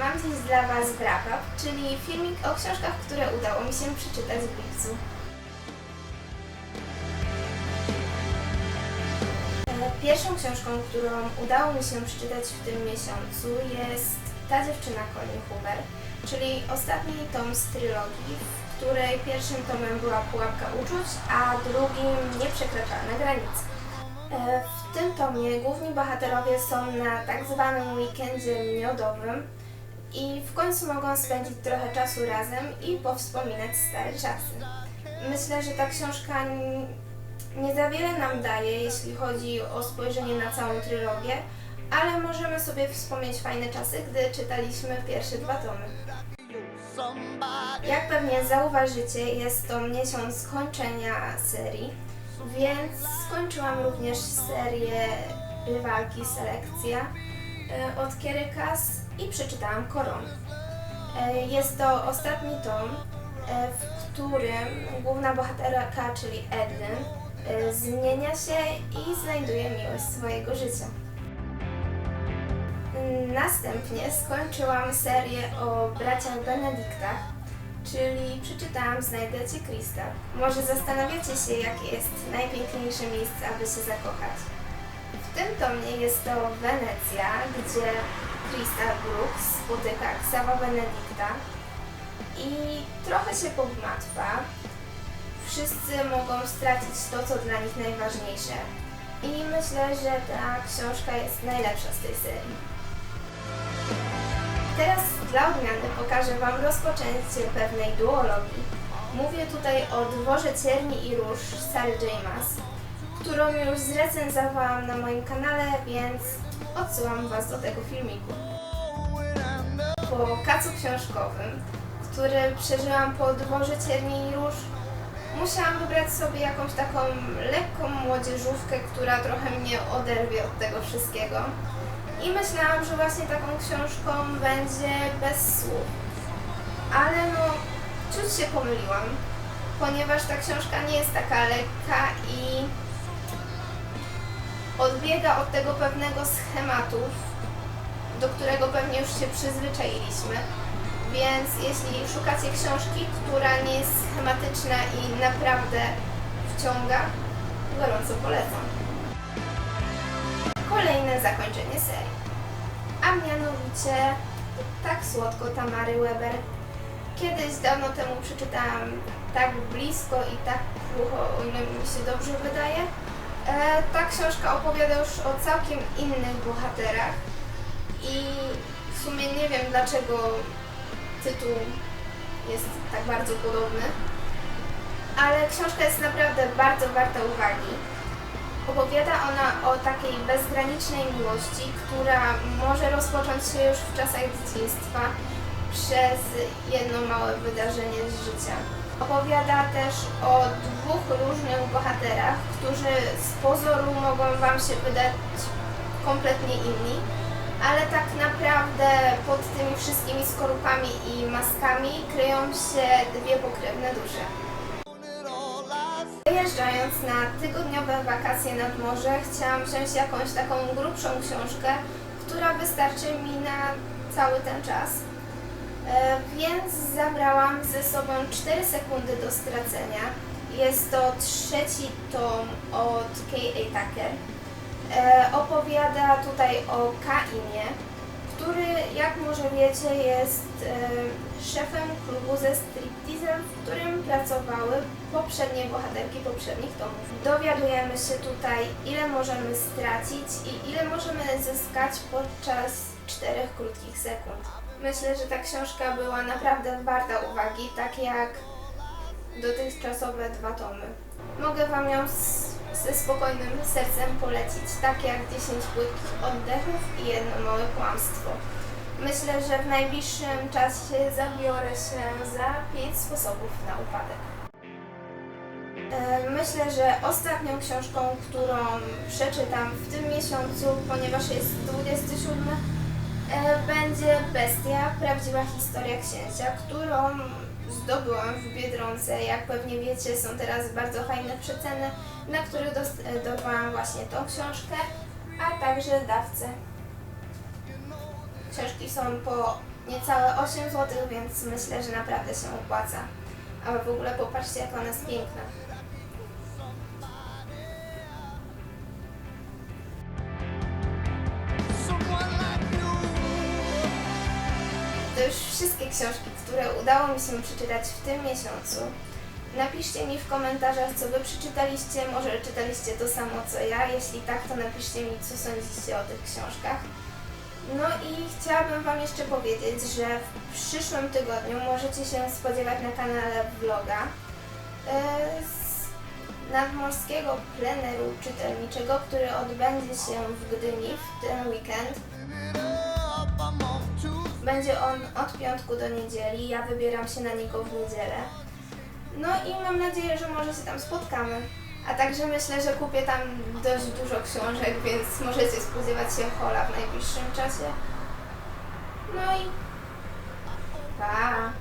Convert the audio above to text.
mam dziś dla Was wrap-up, czyli filmik o książkach, które udało mi się przeczytać w lipcu. Pierwszą książką, którą udało mi się przeczytać w tym miesiącu jest Ta dziewczyna Colin Hoover, czyli ostatni tom z trylogii, w której pierwszym tomem była Pułapka Uczuć, a drugim Nieprzekraczalne granice. W tym tomie główni bohaterowie są na tak zwanym weekendzie miodowym i w końcu mogą spędzić trochę czasu razem i powspominać stare czasy. Myślę, że ta książka nie za wiele nam daje, jeśli chodzi o spojrzenie na całą trylogię, ale możemy sobie wspomnieć fajne czasy, gdy czytaliśmy pierwsze dwa tomy. Jak pewnie zauważycie, jest to miesiąc skończenia serii, więc skończyłam również serię Rywalki Selekcja od Kierykas i przeczytałam Koron. E, Jest to ostatni tom, e, w którym główna bohaterka, czyli Edlyn, e, zmienia się i znajduje miłość swojego życia. Następnie skończyłam serię o braciach Benediktach, czyli przeczytałam Znajdę Cię Krista. Może zastanawiacie się, jakie jest najpiękniejsze miejsce, aby się zakochać. W tym tomie jest to Wenecja, gdzie Krista Brooks spotyka Ksawa Benedykta i trochę się pogmatwa. Wszyscy mogą stracić to, co dla nich najważniejsze. I myślę, że ta książka jest najlepsza z tej serii. Teraz dla odmiany pokażę Wam rozpoczęcie pewnej duologii. Mówię tutaj o Dworze Cierni i Róż Sary J. którą już zrecenzowałam na moim kanale, więc odsyłam Was do tego filmiku. Po kacu książkowym, który przeżyłam po Dworze Cierni i Róż, musiałam wybrać sobie jakąś taką lekką młodzieżówkę, która trochę mnie oderwie od tego wszystkiego. I myślałam, że właśnie taką książką będzie bez słów. Ale no, ciut się pomyliłam, ponieważ ta książka nie jest taka lekka i odbiega od tego pewnego schematu, do którego pewnie już się przyzwyczailiśmy. Więc jeśli szukacie książki, która nie jest schematyczna i naprawdę wciąga, gorąco polecam. Kolejne zakończenie serii. A mianowicie Tak słodko Tamary Weber. Kiedyś dawno temu przeczytałam tak blisko i tak krucho, o ile mi się dobrze wydaje. E, ta książka opowiada już o całkiem innych bohaterach i w sumie nie wiem dlaczego tytuł jest tak bardzo podobny, ale książka jest naprawdę bardzo warta uwagi. Opowiada ona o takiej bezgranicznej miłości, która może rozpocząć się już w czasach dzieciństwa przez jedno małe wydarzenie z życia. Opowiada też o dwóch różnych bohaterach, którzy z pozoru mogą Wam się wydać kompletnie inni, ale tak naprawdę pod tymi wszystkimi skorupami i maskami kryją się dwie pokrewne dusze. Wyjeżdżając na tygodniowe wakacje nad morze, chciałam wziąć jakąś taką grubszą książkę, która wystarczy mi na cały ten czas. Więc zabrałam ze sobą 4 sekundy do stracenia. Jest to trzeci tom od K.A. Tucker. E, opowiada tutaj o Kainie, który, jak może wiecie, jest e, szefem klubu ze striptizem, w którym pracowały poprzednie bohaterki poprzednich tomów. Dowiadujemy się tutaj, ile możemy stracić i ile możemy zyskać podczas czterech krótkich sekund. Myślę, że ta książka była naprawdę warta uwagi, tak jak dotychczasowe dwa tomy. Mogę Wam ją z, ze spokojnym sercem polecić, tak jak 10 płytkich oddechów i jedno małe kłamstwo. Myślę, że w najbliższym czasie zabiorę się za 5 sposobów na upadek. E, Myślę, że ostatnią książką, którą przeczytam w tym miesiącu, ponieważ jest 27, e, będzie Bestia, prawdziwa historia księcia, którą zdobyłam w Biedronce. Jak pewnie wiecie, są teraz bardzo fajne przeceny, na które dost- e, właśnie tą książkę, a także dawcę. Książki są po niecałe 8 zł, więc myślę, że naprawdę się opłaca. A w ogóle popatrzcie, jak ona jest piękna. Już wszystkie książki, które udało mi się przeczytać w tym miesiącu. Napiszcie mi w komentarzach, co wy przeczytaliście, może czytaliście to samo co ja. Jeśli tak, to napiszcie mi, co sądzicie o tych książkach. No i chciałabym Wam jeszcze powiedzieć, że w przyszłym tygodniu możecie się spodziewać na kanale vloga e, z nadmorskiego pleneru czytelniczego, który odbędzie się w Gdyni w ten weekend. Będzie on od piątku do niedzieli, ja wybieram się na niego w niedzielę. No i mam nadzieję, że może się tam spotkamy. A także myślę, że kupię tam dość dużo książek, więc możecie spodziewać się hola w najbliższym czasie. No i pa!